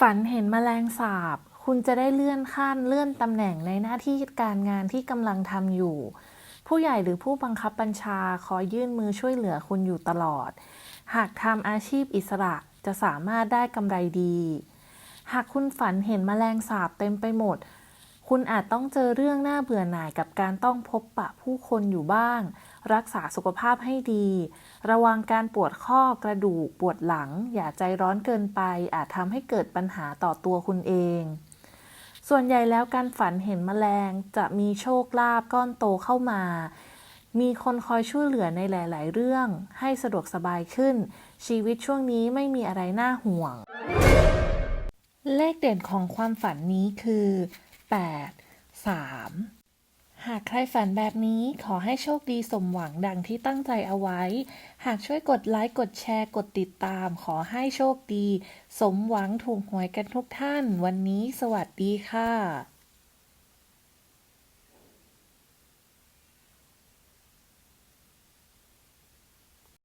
ฝันเห็นแมลงสาบ คุณจะได้เลื่อนขั้นเลื่อนตำแหน่งในหน้าที่การงานที่กำลังทำอยู่ ผู้ใหญ่หรือผู้บังคับบัญชาคอยยื่นมือช่วยเหลือคุณอยู่ตลอด หากทำอาชีพอิสระจะสามารถได้กำไรดี หากคุณฝันเห็นแมลงสาบเต็มไปหมด คุณอาจต้องเจอเรื่องน่าเบื่อหน่ายกับการต้องพบปะผู้คนอยู่บ้าง รักษาสุขภาพให้ดี ระวังการปวดข้อกระดูกปวดหลัง อย่าใจร้อนเกินไป อาจทำให้เกิดปัญหาต่อตัวคุณเอง ส่วนใหญ่แล้วการฝันเห็นแมลงจะมีโชคลาภก้อนโตเข้ามา มีคนคอยช่วยเหลือในหลาย ๆ เรื่อง ให้สะดวกสบายขึ้น ชีวิตช่วงนี้ไม่มีอะไรน่าห่วง เลขเด่นของความฝันนี้คือ 8 3 หากใครฝันแบบนี้ขอให้โชคดีสมหวังดังที่ตั้งใจเอาไว้ หากช่วยกดไลค์กดแชร์กดติดตาม ขอให้โชคดี สมหวังถูกหวยกันทุกท่าน วันนี้สวัสดีค่ะ